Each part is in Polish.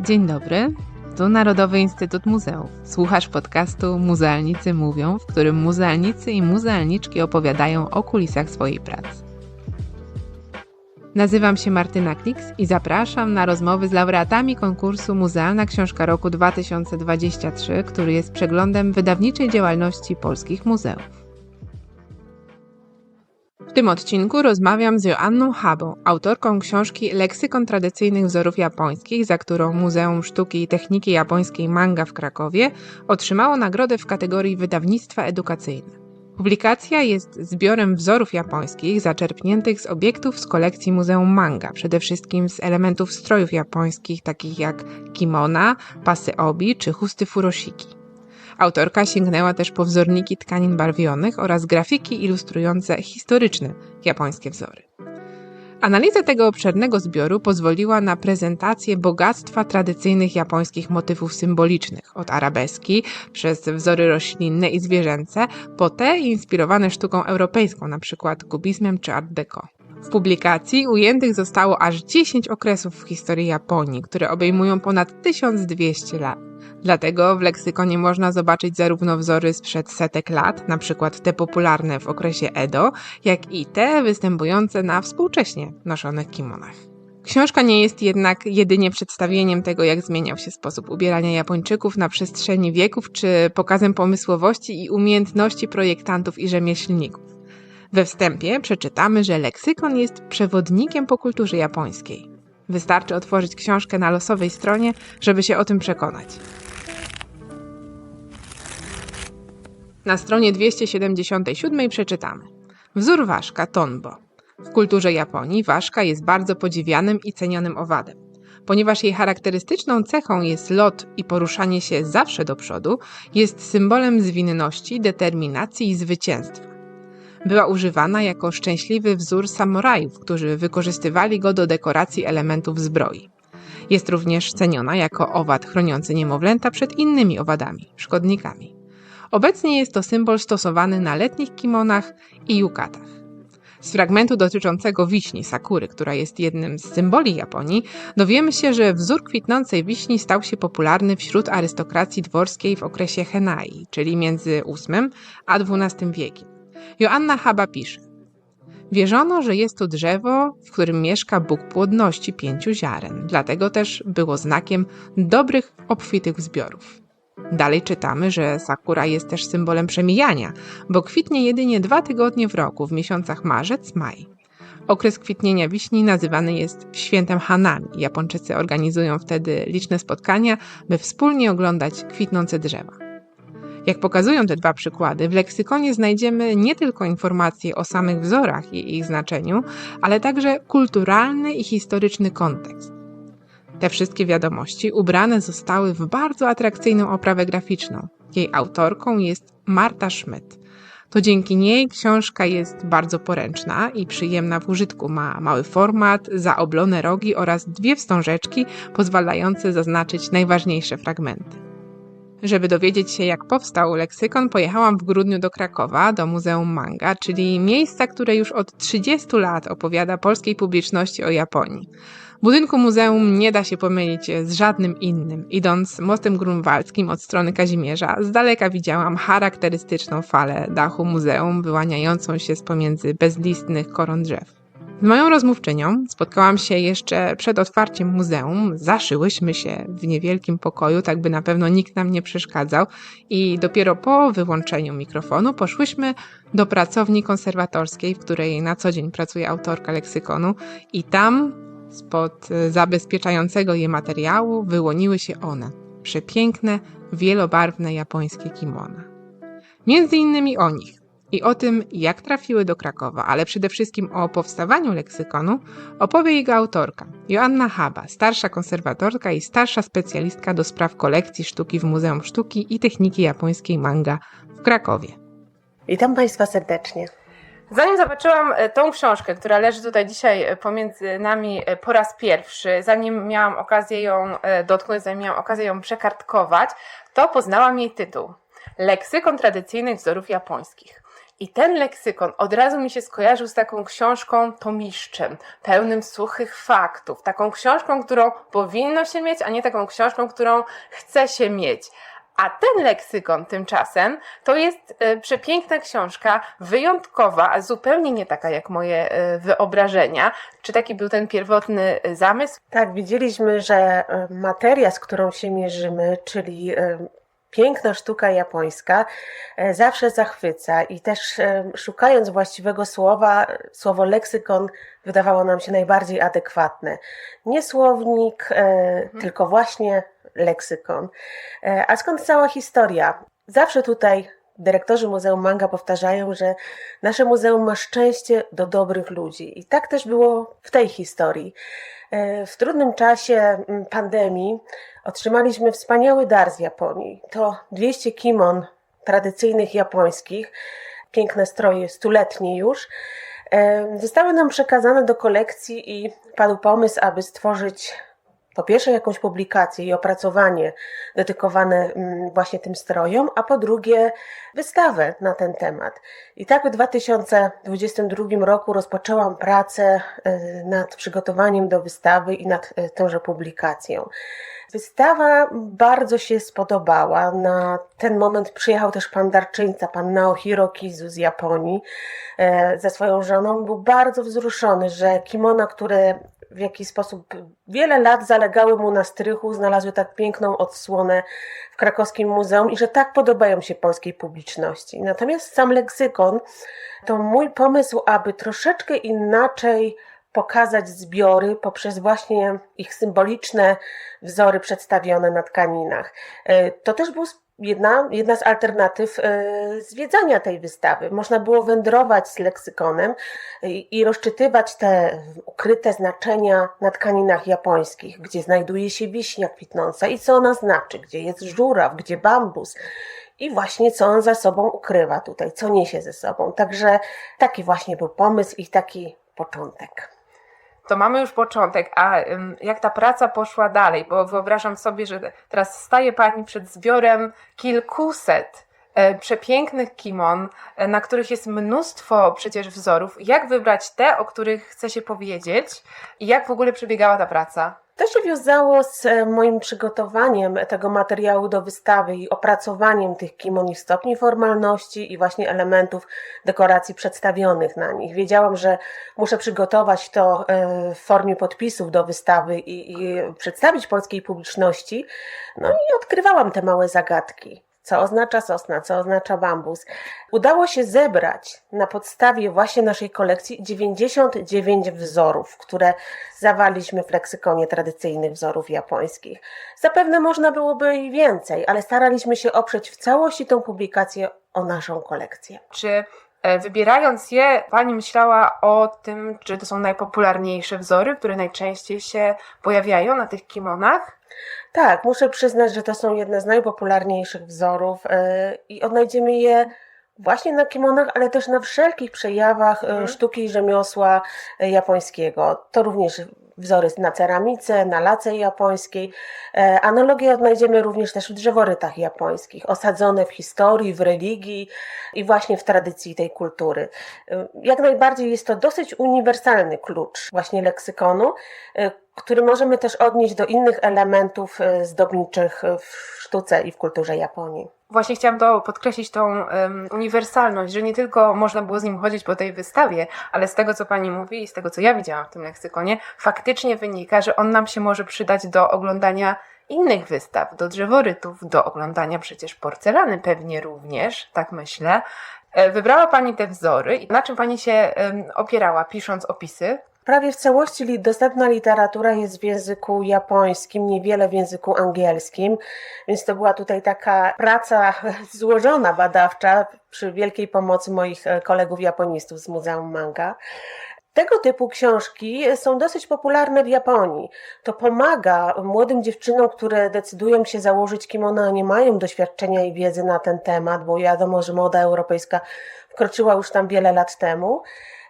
Dzień dobry, tu Narodowy Instytut Muzeów. Słuchasz podcastu Muzealnicy Mówią, w którym muzealnicy i muzealniczki opowiadają o kulisach swojej pracy. Nazywam się Martyna Kliks i zapraszam na rozmowy z laureatami konkursu Muzealna Książka Roku 2023, który jest przeglądem wydawniczej działalności polskich muzeów. W tym odcinku rozmawiam z Joanną Habą, autorką książki Leksykon tradycyjnych wzorów japońskich, za którą Muzeum Sztuki i Techniki Japońskiej Manga w Krakowie otrzymało nagrodę w kategorii wydawnictwa edukacyjne. Publikacja jest zbiorem wzorów japońskich zaczerpniętych z obiektów z kolekcji Muzeum Manga, przede wszystkim z elementów strojów japońskich takich jak kimona, pasy obi czy chusty furoshiki. Autorka sięgnęła też po wzorniki tkanin barwionych oraz grafiki ilustrujące historyczne japońskie wzory. Analiza tego obszernego zbioru pozwoliła na prezentację bogactwa tradycyjnych japońskich motywów symbolicznych, od arabeski przez wzory roślinne i zwierzęce, po te inspirowane sztuką europejską, np. kubizmem czy art deco. W publikacji ujętych zostało aż 10 okresów w historii Japonii, które obejmują ponad 1200 lat. Dlatego w leksykonie można zobaczyć zarówno wzory sprzed setek lat, przykład te popularne w okresie Edo, jak i te występujące na współcześnie noszonych kimonach. Książka nie jest jednak jedynie przedstawieniem tego, jak zmieniał się sposób ubierania Japończyków na przestrzeni wieków, czy pokazem pomysłowości i umiejętności projektantów i rzemieślników. We wstępie przeczytamy, że leksykon jest przewodnikiem po kulturze japońskiej. Wystarczy otworzyć książkę na losowej stronie, żeby się o tym przekonać. Na stronie 277 przeczytamy. Wzór ważka Tonbo. W kulturze Japonii ważka jest bardzo podziwianym i cenionym owadem. Ponieważ jej charakterystyczną cechą jest lot i poruszanie się zawsze do przodu, jest symbolem zwinności, determinacji i zwycięstwa. Była używana jako szczęśliwy wzór samurajów, którzy wykorzystywali go do dekoracji elementów zbroi. Jest również ceniona jako owad chroniący niemowlęta przed innymi owadami, szkodnikami. Obecnie jest to symbol stosowany na letnich kimonach i yukatach. Z fragmentu dotyczącego wiśni sakury, która jest jednym z symboli Japonii, dowiemy się, że wzór kwitnącej wiśni stał się popularny wśród arystokracji dworskiej w okresie Henai, czyli między VIII a XII wiekiem. Joanna Haba pisze: Wierzono, że jest to drzewo, w którym mieszka Bóg płodności pięciu ziaren, dlatego też było znakiem dobrych, obfitych zbiorów. Dalej czytamy, że sakura jest też symbolem przemijania, bo kwitnie jedynie dwa tygodnie w roku, w miesiącach marzec, maj. Okres kwitnienia wiśni nazywany jest świętem Hanami. Japończycy organizują wtedy liczne spotkania, by wspólnie oglądać kwitnące drzewa. Jak pokazują te dwa przykłady, w leksykonie znajdziemy nie tylko informacje o samych wzorach i ich znaczeniu, ale także kulturalny i historyczny kontekst. Te wszystkie wiadomości ubrane zostały w bardzo atrakcyjną oprawę graficzną. Jej autorką jest Marta Schmidt. To dzięki niej książka jest bardzo poręczna i przyjemna w użytku. Ma mały format, zaoblone rogi oraz dwie wstążeczki pozwalające zaznaczyć najważniejsze fragmenty. Żeby dowiedzieć się, jak powstał leksykon, pojechałam w grudniu do Krakowa, do Muzeum Manga, czyli miejsca, które już od 30 lat opowiada polskiej publiczności o Japonii. Budynku muzeum nie da się pomylić z żadnym innym. Idąc mostem grunwaldzkim od strony Kazimierza, z daleka widziałam charakterystyczną falę dachu muzeum wyłaniającą się z pomiędzy bezlistnych koron drzew. Z moją rozmówczynią spotkałam się jeszcze przed otwarciem muzeum. Zaszyłyśmy się w niewielkim pokoju, tak by na pewno nikt nam nie przeszkadzał, i dopiero po wyłączeniu mikrofonu poszłyśmy do pracowni konserwatorskiej, w której na co dzień pracuje autorka leksykonu, i tam Spod e, zabezpieczającego je materiału wyłoniły się one przepiękne, wielobarwne japońskie kimona. Między innymi o nich i o tym, jak trafiły do Krakowa, ale przede wszystkim o powstawaniu leksykonu, opowie jego autorka, Joanna Haba, starsza konserwatorka i starsza specjalistka do spraw kolekcji sztuki w Muzeum Sztuki i Techniki Japońskiej Manga w Krakowie. Witam Państwa serdecznie. Zanim zobaczyłam e, tą książkę, która leży tutaj dzisiaj e, pomiędzy nami e, po raz pierwszy, zanim miałam okazję ją dotknąć, zanim miałam okazję ją przekartkować, to poznałam jej tytuł. Leksykon tradycyjnych wzorów japońskich. I ten leksykon od razu mi się skojarzył z taką książką tomiszczem, pełnym suchych faktów. Taką książką, którą powinno się mieć, a nie taką książką, którą chce się mieć. A ten leksykon tymczasem to jest e, przepiękna książka, wyjątkowa, a zupełnie nie taka jak moje e, wyobrażenia. Czy taki był ten pierwotny e, zamysł? Tak, widzieliśmy, że materia, z którą się mierzymy, czyli piękna sztuka japońska, zawsze zachwyca i też szukając właściwego słowa, słowo leksykon wydawało nam się najbardziej adekwatne. Nie słownik, e, tylko właśnie leksykon. E, A skąd cała historia? Zawsze tutaj dyrektorzy Muzeum Manga powtarzają, że nasze muzeum ma szczęście do dobrych ludzi. I tak też było w tej historii. E, W trudnym czasie mm, pandemii otrzymaliśmy wspaniały dar z Japonii. To 200 kimon tradycyjnych japońskich, piękne stroje stuletnie już. E, Zostały nam przekazane do kolekcji i padł pomysł, aby stworzyć po pierwsze jakąś publikację i opracowanie dedykowane mm, właśnie tym strojom, a po drugie wystawę na ten temat. I tak w 2022 roku rozpoczęłam pracę e, nad przygotowaniem do wystawy i nad e, tąże publikacją. Wystawa bardzo się spodobała. Na ten moment przyjechał też pan darczyńca, pan Naohiro Kizu z Japonii e, ze swoją żoną. Był bardzo wzruszony, że kimona, które w jakiś sposób wiele lat zalegały mu na strychu, znalazły tak piękną odsłonę w krakowskim muzeum i że tak podobają się polskiej publiczności. Natomiast sam leksykon to mój pomysł, aby troszeczkę inaczej pokazać zbiory poprzez właśnie ich symboliczne wzory przedstawione na tkaninach. E, To też był jedna, jedna z alternatyw e, zwiedzania tej wystawy. Można było wędrować z leksykonem i, rozczytywać te ukryte znaczenia na tkaninach japońskich, gdzie znajduje się wiśnia kwitnąca i co ona znaczy, gdzie jest żuraw, gdzie bambus. I właśnie co on za sobą ukrywa tutaj, co niesie ze sobą. Także taki właśnie był pomysł i taki początek. To mamy już początek, a jak ta praca poszła dalej? Bo wyobrażam sobie, że teraz staje Pani przed zbiorem kilkuset e, przepięknych kimon, e, na których jest mnóstwo przecież wzorów. Jak wybrać te, o których chce się powiedzieć i jak w ogóle przebiegała ta praca? To się wiązało z e, moim przygotowaniem tego materiału do wystawy i opracowaniem tych kimon i stopni formalności i właśnie elementów dekoracji przedstawionych na nich. Wiedziałam, że muszę przygotować to e, w formie podpisów do wystawy i, i przedstawić polskiej publiczności. No i odkrywałam te małe zagadki. Co oznacza sosna, co oznacza bambus. Udało się zebrać na podstawie właśnie naszej kolekcji 99 wzorów, które zawaliśmy w leksykonie tradycyjnych wzorów japońskich. Zapewne można byłoby i więcej, ale staraliśmy się oprzeć w całości tą publikację o naszą kolekcję. Czy wybierając je, Pani myślała o tym, czy to są najpopularniejsze wzory, które najczęściej się pojawiają na tych kimonach? Tak, muszę przyznać, że to są jedne z najpopularniejszych wzorów yy, i odnajdziemy je właśnie na kimonach, ale też na wszelkich przejawach yy, Mhm. sztuki i rzemiosła yy, japońskiego. To również wzory na ceramice, na lace japońskiej. E, Analogie odnajdziemy również też w drzeworytach japońskich, osadzone w historii, w religii i właśnie w tradycji tej kultury. E, Jak najbardziej jest to dosyć uniwersalny klucz właśnie leksykonu, e, który możemy też odnieść do innych elementów e, zdobniczych w sztuce i w kulturze Japonii. Właśnie chciałam to podkreślić tą em, uniwersalność, że nie tylko można było z nim chodzić po tej wystawie, ale z tego, co pani mówi i z tego, co ja widziałam w tym leksykonie, faktycznie wynika, że on nam się może przydać do oglądania innych wystaw, do drzeworytów, do oglądania przecież porcelany pewnie również, tak myślę. E, Wybrała pani te wzory i na czym pani się opierała, pisząc opisy? Prawie w całości dostępna literatura jest w języku japońskim, niewiele w języku angielskim, więc to była tutaj taka praca złożona, badawcza, przy wielkiej pomocy moich e, kolegów japonistów z Muzeum Manga. Tego typu książki są dosyć popularne w Japonii. To pomaga młodym dziewczynom, które decydują się założyć kimono, a nie mają doświadczenia i wiedzy na ten temat, bo wiadomo, że moda europejska wkroczyła już tam wiele lat temu.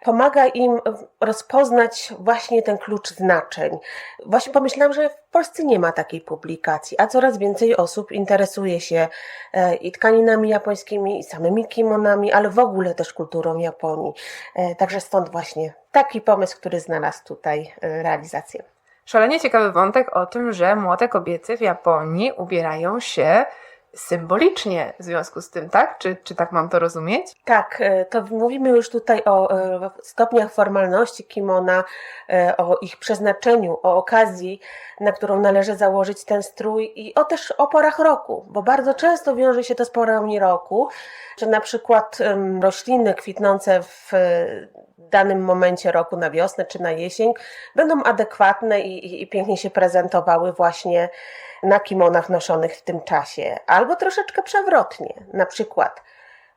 Pomaga im rozpoznać właśnie ten klucz znaczeń. Właśnie pomyślałam, że w Polsce nie ma takiej publikacji, a coraz więcej osób interesuje się e, i tkaninami japońskimi, i samymi kimonami, ale w ogóle też kulturą Japonii. E, Także stąd właśnie taki pomysł, który znalazł tutaj e, realizację. Szalenie ciekawy wątek o tym, że młode kobiety w Japonii ubierają się symbolicznie w związku z tym, tak? Czy, czy tak mam to rozumieć? Tak, e, to mówimy już tutaj o e, stopniach formalności kimona, e, o ich przeznaczeniu, o okazji, na którą należy założyć ten strój i o też o porach roku, bo bardzo często wiąże się to z porami roku, że na przykład rośliny kwitnące w danym momencie roku, na wiosnę czy na jesień, będą adekwatne i, i, i pięknie się prezentowały właśnie na kimonach noszonych w tym czasie, albo troszeczkę przewrotnie, na przykład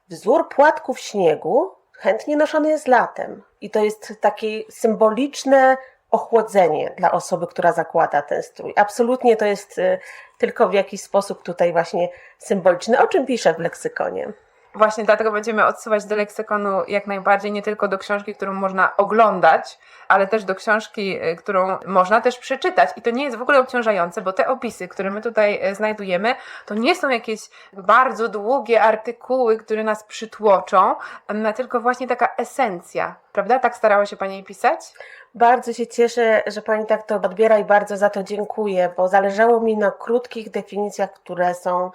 Wzór płatków śniegu chętnie noszony jest latem i to jest takie symboliczne ochłodzenie dla osoby, która zakłada ten strój. Absolutnie to jest y, tylko w jakiś sposób tutaj właśnie symboliczne, o czym piszę w leksykonie. Właśnie dlatego będziemy odsyłać do leksykonu jak najbardziej, nie tylko do książki, którą można oglądać, ale też do książki, y, którą można też przeczytać. I to nie jest w ogóle obciążające, bo te opisy, które my tutaj y, znajdujemy, to nie są jakieś bardzo długie artykuły, które nas przytłoczą, tylko właśnie taka esencja, prawda? Tak starała się Pani pisać? Bardzo się cieszę, że Pani tak to odbiera i bardzo za to dziękuję, bo zależało mi na krótkich definicjach, które są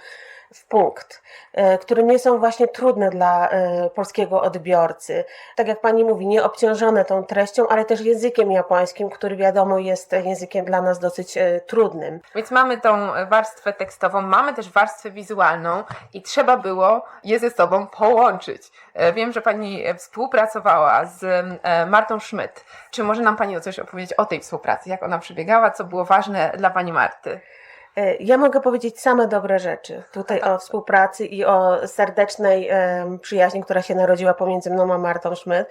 w punkt, e, które nie są właśnie trudne dla e, polskiego odbiorcy. Tak jak Pani mówi, nie obciążone tą treścią, ale też językiem japońskim, który wiadomo jest językiem dla nas dosyć e, trudnym. Więc mamy tą warstwę tekstową, mamy też warstwę wizualną i trzeba było je ze sobą połączyć. Wiem, że Pani współpracowała z Martą Schmidt. Czy może nam Pani coś opowiedzieć o tej współpracy? Jak ona przebiegała? Co było ważne dla Pani Marty? E, Ja mogę powiedzieć same dobre rzeczy tutaj o współpracy i o serdecznej przyjaźni, która się narodziła pomiędzy mną a Martą Schmidt.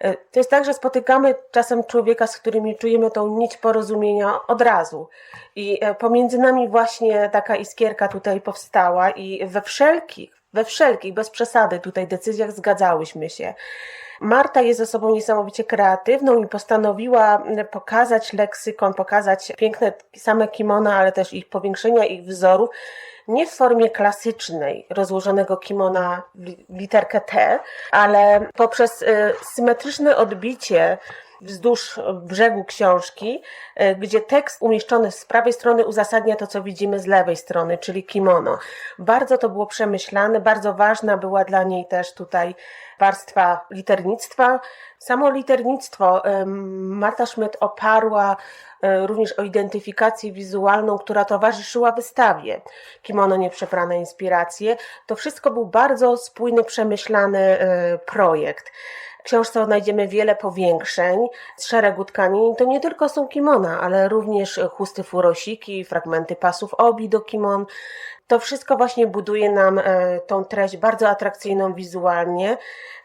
E, To jest tak, że spotykamy czasem człowieka, z którymi czujemy tą nić porozumienia od razu. I e, pomiędzy nami właśnie taka iskierka tutaj powstała i we wszelkich, we wszelkich, bez przesady tutaj decyzjach zgadzałyśmy się. Marta jest osobą niesamowicie kreatywną i postanowiła mm, pokazać leksykon, pokazać piękne same kimona, ale też ich powiększenia ich wzorów, nie w formie klasycznej, rozłożonego kimona w li- literkę T, ale poprzez y, symetryczne odbicie wzdłuż brzegu książki, y, gdzie tekst umieszczony z prawej strony uzasadnia to, co widzimy z lewej strony, czyli kimono. Bardzo to było przemyślane, bardzo ważna była dla niej też tutaj warstwa liternictwa. Samo liternictwo Marta Schmidt oparła e, również o identyfikację wizualną, która towarzyszyła wystawie. Kimono Nieprzebrane Inspiracje. To wszystko był bardzo spójny, przemyślany e, projekt. Książce odnajdziemy wiele powiększeń z szeregu tkanin. To nie tylko są kimona, ale również chusty furosiki, fragmenty pasów obi do kimon. To wszystko właśnie buduje nam e, tą treść bardzo atrakcyjną wizualnie.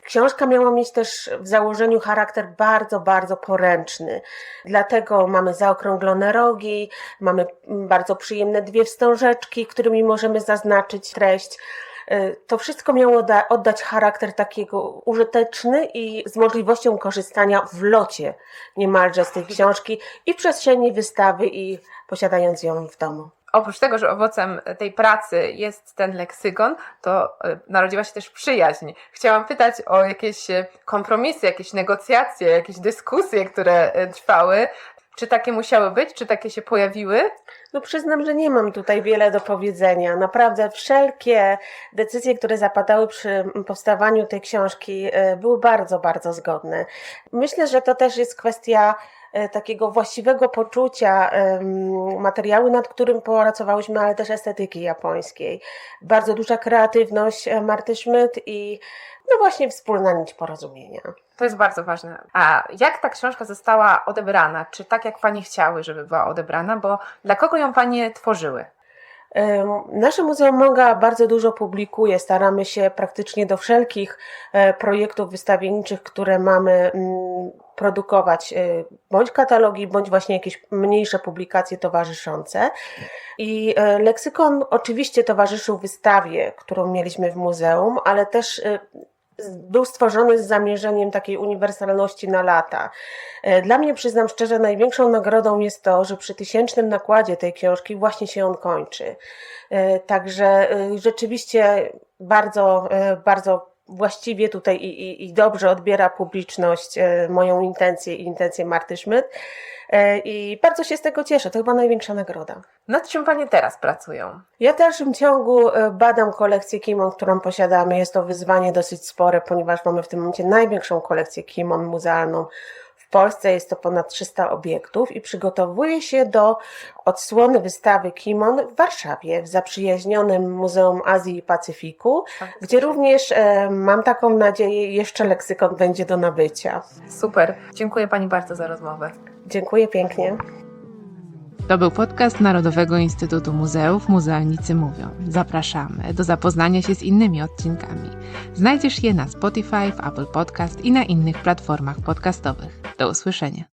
Książka miała mieć też w założeniu charakter bardzo, bardzo poręczny. Dlatego mamy zaokrąglone rogi, mamy bardzo przyjemne dwie wstążeczki, którymi możemy zaznaczyć treść. Y, To wszystko miało da- oddać charakter takiego użyteczny i z możliwością korzystania w locie niemalże z tej książki i w przestrzeni wystawy i posiadając ją w domu. Oprócz tego, że owocem tej pracy jest ten leksykon, to e, narodziła się też przyjaźń. Chciałam pytać o jakieś e, kompromisy, jakieś negocjacje, jakieś dyskusje, które e, trwały. Czy takie musiały być? Czy takie się pojawiły? No przyznam, że nie mam tutaj wiele do powiedzenia. Naprawdę wszelkie decyzje, które zapadały przy powstawaniu tej książki, e, były bardzo, bardzo zgodne. Myślę, że to też jest kwestia e, takiego właściwego poczucia materiału, nad którym pracowałyśmy, ale też estetyki japońskiej. Bardzo duża kreatywność e, Marty Schmidt i no właśnie wspólna nić porozumienia. To jest bardzo ważne. A jak ta książka została odebrana? Czy tak, jak Pani chciały, żeby była odebrana? Bo dla kogo ją Panie tworzyły? Nasze Muzeum Manga bardzo dużo publikuje. Staramy się praktycznie do wszelkich e, projektów wystawienniczych, które mamy, mm, produkować e, bądź katalogi, bądź właśnie jakieś mniejsze publikacje towarzyszące. I e, leksykon oczywiście towarzyszył wystawie, którą mieliśmy w muzeum, ale też był stworzony z zamierzeniem takiej uniwersalności na lata. E, Dla mnie, przyznam szczerze, największą nagrodą jest to, że przy tysięcznym nakładzie tej książki właśnie się on kończy. E, Także e, rzeczywiście bardzo, bardzo właściwie tutaj i, i, i dobrze odbiera publiczność moją intencję i intencję Marty Schmidt. E, I bardzo się z tego cieszę. To chyba największa nagroda. Nad czym Panie teraz pracują? Ja w dalszym ciągu e, badam kolekcję kimon, którą posiadamy. Jest to wyzwanie dosyć spore, ponieważ mamy w tym momencie największą kolekcję kimon muzealną w Polsce. Jest to ponad 300 obiektów i przygotowuję się do odsłony wystawy kimon w Warszawie, w zaprzyjaźnionym Muzeum Azji i Pacyfiku, gdzie również e, mam taką nadzieję, jeszcze leksykon będzie do nabycia. Super. Dziękuję Pani bardzo za rozmowę. Dziękuję pięknie. To był podcast Narodowego Instytutu Muzeów Muzealnicy Mówią. Zapraszamy do zapoznania się z innymi odcinkami. Znajdziesz je na Spotify, w Apple Podcast i na innych platformach podcastowych. Do usłyszenia.